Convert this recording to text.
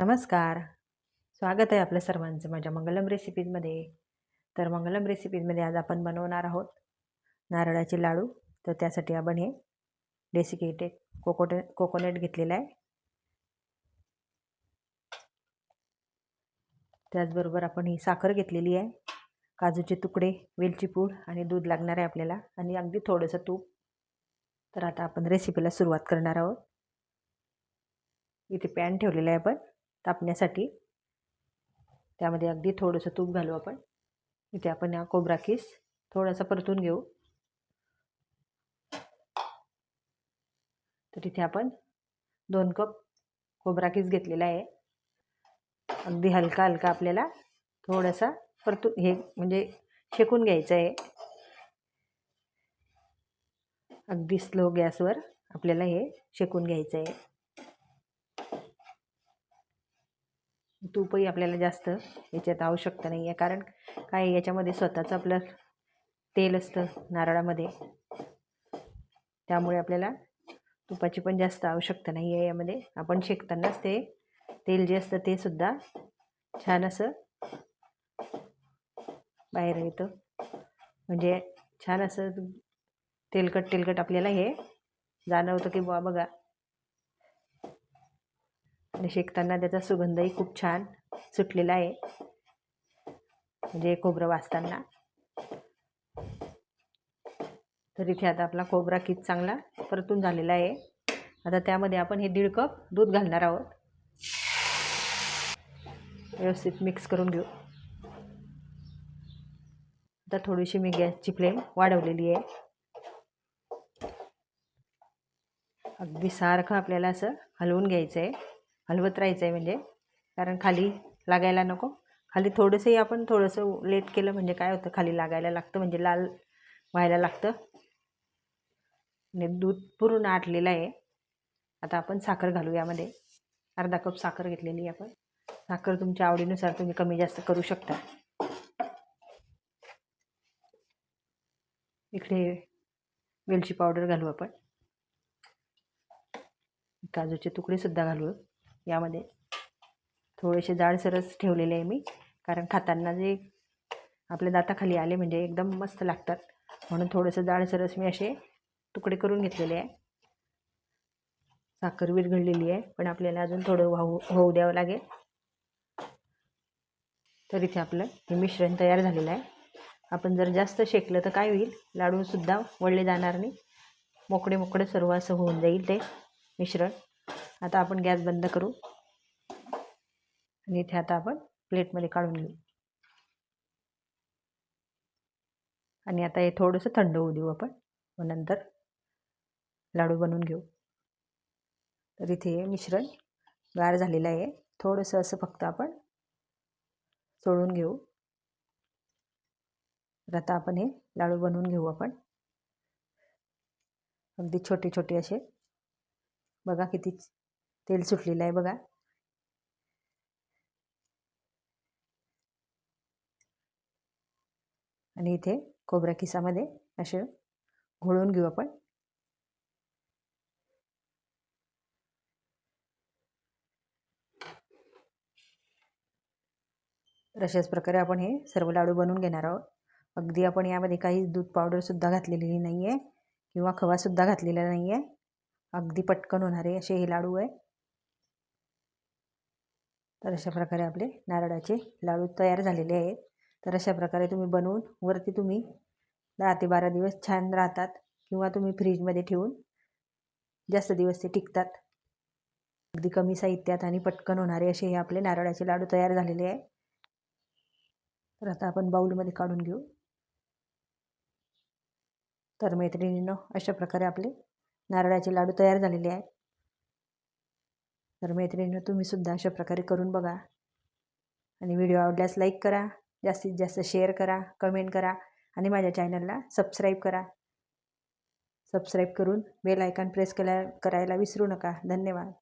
नमस्कार. स्वागत आहे आपल्या सर्वांचं माझ्या मंगलम रेसिपीजमध्ये. तर मंगलम रेसिपीजमध्ये आज आपण बनवणार आहोत नारळाचे लाडू. तर त्यासाठी आपण हे डेसिकेटेड कोकोट कोकोनट घेतलेलं आहे. त्याचबरोबर आपण ही साखर घेतलेली आहे. काजूचे तुकडे वेलची पूड आणि दूध लागणार आहे आपल्याला. आणि अगदी थोडंसं तूप. तर आता आपण रेसिपीला सुरुवात करणार आहोत. इथे पॅन ठेवलेलं आहे आपण. तापण्यासाठी. त्यामध्ये अगदी थोडंसं तूप घालू आपण. इथे आपण हा कोबरा किस थोडासा परतून घेऊ. तर इथे आपण दोन कप कोबरा किस घेतलेला आहे. अगदी हलका हलका आपल्याला थोडासा परतून हे म्हणजे शेकून घ्यायचं आहे. अगदी स्लो गॅसवर आपल्याला हे शेकून घ्यायचं आहे. तूपही आपल्याला जास्त याच्यात आवश्यकता नाही आहे कारण काय याच्यामध्ये स्वतःचं आपलं तेल असतं नारळामध्ये. त्यामुळे आपल्याला तुपाची पण जास्त आवश्यकता नाही आहे यामध्ये. आपण शेकतानाच ते तेल जे असतं ते सुद्धा छान असं बाहेर येतं. म्हणजे छान असं तेलकट तेलकट आपल्याला हे जाणवतं की बुवा बघा आणि शेकताना त्याचा सुगंधही खूप छान सुटलेला आहे. म्हणजे खोबरं वाचताना. तर इथे आता आपला खोबरा कित चांगला परतून झालेला आहे. आता त्यामध्ये आपण हे दीड कप दूध घालणार आहोत. व्यवस्थित मिक्स करून घेऊ. आता थोडीशी मी गॅसची फ्लेम वाढवलेली आहे. अगदी सारखं आपल्याला असं हलवून घ्यायचं आहे हलवत राहायचं आहे म्हणजे. कारण खाली लागायला नको. खाली थोडंसंही आपण थोडंसं लेट केलं म्हणजे काय होतं? खाली लागायला लागतं म्हणजे लाल व्हायला लागतं. आणि दूध पूर्ण आटलेलं आहे. आता आपण साखर घालू यामध्ये. अर्धा कप साखर घेतलेली आहे आपण. साखर तुमच्या आवडीनुसार तुम्ही कमी जास्त करू शकता. इकडे वेलची पावडर घालू आपण. काजूचे तुकडेसुद्धा घालू. यामध्ये थोडेसे जाडसरच ठेवलेले आहे मी. कारण खाताना जे आपल्या दाताखाली आले म्हणजे एकदम मस्त लागतात. म्हणून थोडंसं जाडसरस मी असे तुकडे करून घेतलेले आहे. साखर विरघळलेली आहे पण आपल्याला अजून थोडं वाहू होऊ द्यावं लागेल. तर इथे आपलं हे मिश्रण तयार झालेलं आहे. आपण जर जास्त शेकलं तर काय होईल? लाडूसुद्धा वळले जाणार नाही. मोकळे मोकळे सर्व असं होऊन जाईल ते मिश्रण. आता आपण गॅस बंद करू. आणि इथे आता आपण प्लेटमध्ये काढून घेऊ. आणि आता हे थोडंसं थंड होऊ देऊ आपण. मग नंतर लाडू बनवून घेऊ. तर इथे मिश्रण गार झालेलं आहे. थोडंसं असं फक्त आपण सोडून घेऊ. तर आता आपण हे लाडू बनवून घेऊ आपण. अगदी छोटे छोटे असे. बघा किती तेल सुटलेलं आहे बघा. आणि इथे खोबऱ्या खिसामध्ये असे घोळून घेऊ आपण. तर अशाच प्रकारे आपण हे सर्व लाडू बनवून घेणार आहोत. अगदी आपण यामध्ये काही दूध पावडरसुद्धा घातलेली नाही आहे किंवा खवासुद्धा घातलेला नाही आहे अगदी पटकन होणारे असे हे लाडू आहे. तर अशा प्रकारे आपले नारळाचे लाडू तयार झालेले आहेत. तर अशा प्रकारे तुम्ही बनवून वरती तुम्ही दहा ते बारा दिवस छान राहतात किंवा तुम्ही फ्रीजमध्ये ठेवून जास्त दिवस ते टिकतात. अगदी कमी साहित्यात आणि पटकन होणारे असे हे आपले नारळाचे लाडू तयार झालेले आहे. तर आता आपण बाऊलमध्ये काढून घेऊ. तर मैत्रिणीनं अशा प्रकारे आपले नारळाचे लाडू तयार झालेले आहेत. तर मैत्रिणीनं तुम्हीसुद्धा अशा प्रकारे करून बघा. आणि व्हिडिओ आवडल्यास लाईक करा जास्तीत जास्त शेअर करा कमेंट करा आणि माझ्या चॅनलला सबस्क्राईब करा. सबस्क्राईब करून बेल आयकॉन प्रेस केल्या करायला विसरू नका. धन्यवाद.